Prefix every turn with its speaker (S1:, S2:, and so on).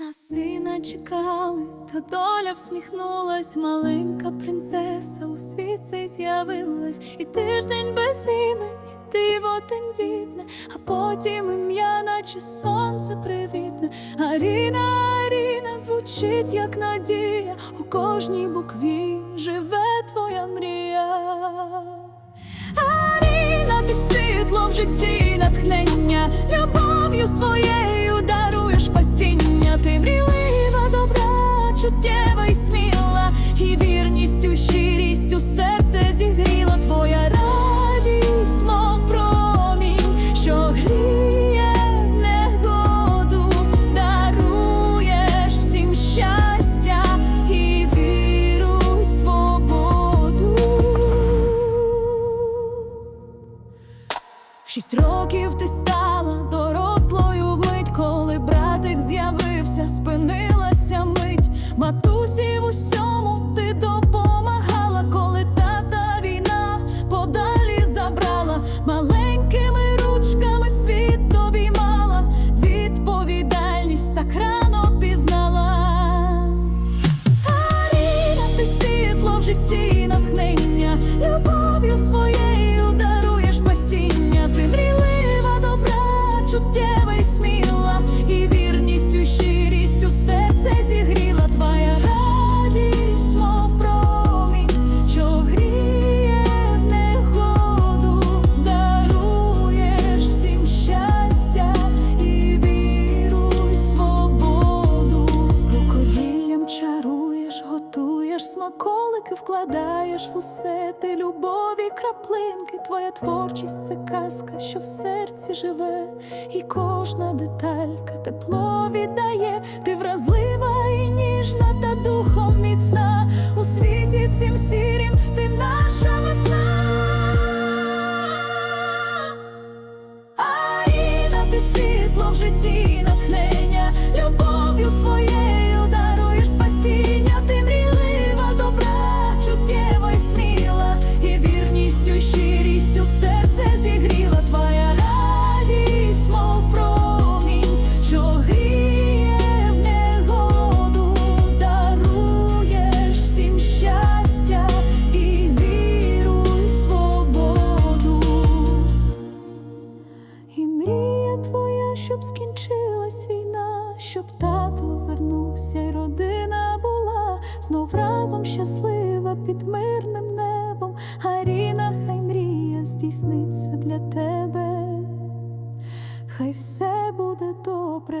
S1: На сина чекали, та доля всміхнулась, маленька принцеса у світ цей з'явилась, і тиждень без імені, диво тендітне, а потім ім'я, наче сонце привітне. Аріна, Аріна звучить, як надія, у кожній букві живе твоя мрія. Аріна, ти світло в житті, шість років ти стала дорослою вмить, коли братик з'явився, спинилася мить. Матусі в усьому добра, готуєш смаколики, вкладаєш в усе ти любові, краплинки. Твоя творчість це казка, що в серці живе, і кожна деталька тепло віддає. Ти вразлива і ніжна, та духом міцна. У світі цим сірім ти наша весна. Аріна, ти світло щоб скінчилась війна, щоб тато вернувся, й родина була знов разом щаслива під мирним небом. Гаріна, хай мрія здійсниться для тебе, хай все буде добре.